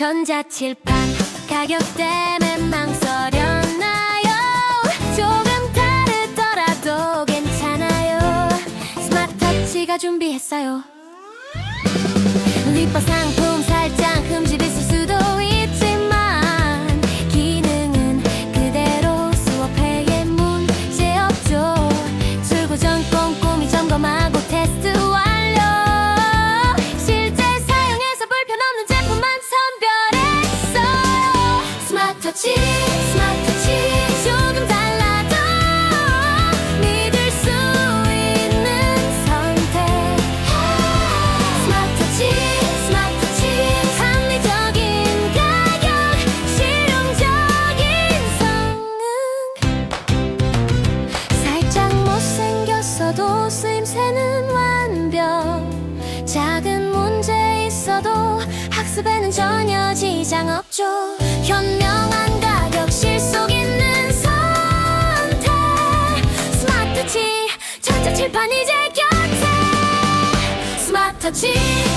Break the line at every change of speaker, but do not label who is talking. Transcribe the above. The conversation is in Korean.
전자칠판 가격 때문에 망설였나요? 조금 다르더라도 괜찮아요. 스마트터치가 준비했어요. 리퍼 상 학습에는 전혀 지장 없죠. 현명한 가격 실속 있는 선택. 스마트치 전자 칠판 이제 곁에. 스마트치. 스마트